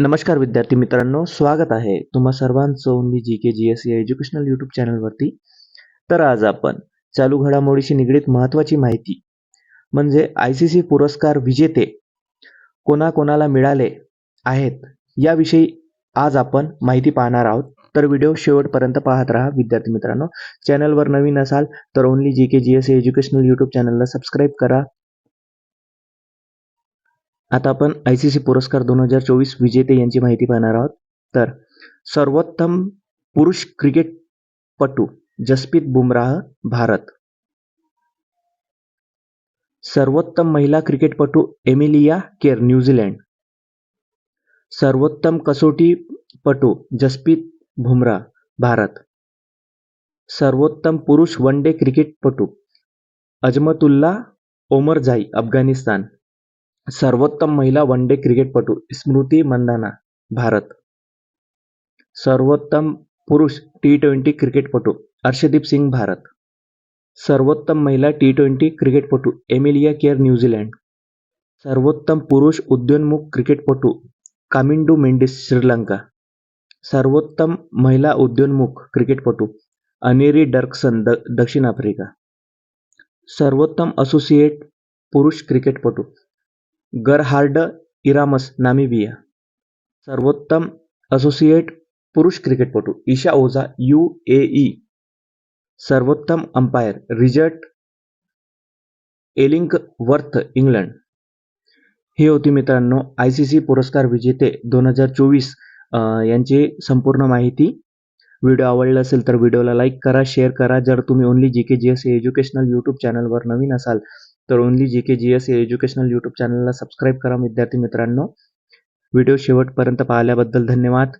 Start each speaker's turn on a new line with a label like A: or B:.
A: नमस्कार विद्यार्थी मित्रांनो स्वागत आहे तुम्हा सर्वांचं only G K G S या एज्युकेशनल यूट्यूब चॅनलवरती तर आज आपण चालू घडामोडीशी निगडीत महत्त्वाची माहिती म्हणजे आय सी सी पुरस्कार विजेते कोणाकोणाला मिळाले आहेत याविषयी आज आपण माहिती पाहणार आहोत. तर व्हिडिओ शेवटपर्यंत पाहत राहा विद्यार्थी मित्रांनो. चॅनलवर नवीन असाल तर only G K G S educational YouTube चॅनलला सबस्क्राईब करा. आता आपण आय सी सी पुरस्कार दोन हजार चोवीस विजेते यांची माहिती पाहणार आहोत. तर सर्वोत्तम पुरुष क्रिकेटपटू जसप्रीत बुमराह भारत. सर्वोत्तम महिला क्रिकेटपटू एमिलिया केर न्यूझीलंड. सर्वोत्तम कसोटीपटू जसप्रीत बुमराह भारत. सर्वोत्तम पुरुष वन डे क्रिकेटपटू अजमतुल्ला ओमरझाई अफगाणिस्तान. सर्वोत्तम महिला वन डे क्रिकेटपटू स्मृती मंदाना भारत. सर्वोत्तम पुरुष टी ट्वेंटी क्रिकेटपटू अर्षदीप सिंग भारत. सर्वोत्तम महिला टी ट्वेंटी क्रिकेटपटू एमिलिया केअर न्यूझीलँड सर्वोत्तम पुरुष उद्योन्मुख क्रिकेटपटू कामिंडू मेंडिस श्रीलंका. सर्वोत्तम महिला उदयोन्मुख क्रिकेटपटू अनेरी डर्कसन द दक्षिण आफ्रिका. सर्वोत्तम असोसिएट पुरुष क्रिकेटपटू गरहार्ड इरामस नामिबिया. सर्वोत्तम असोसिएट पुरुष क्रिकेटपटू Esha Ojha U A E. सर्वोत्तम umpire Richard Illingworth England. हे होती मित्रांनो आय सी सी पुरस्कार विजेते दोन हजार चोवीस यांची संपूर्ण माहिती. व्हिडिओ आवडला असेल तर व्हिडिओला लाईक करा शेअर करा. जर तुम्ही only G K G S educational YouTube चॅनलवर नवीन असाल तर only G K G S educational YouTube चॅनलला सबस्क्राईब करा विद्यार्थी मित्रांनो. व्हिडिओ शेवटपर्यंत पाहिल्याबद्दल धन्यवाद.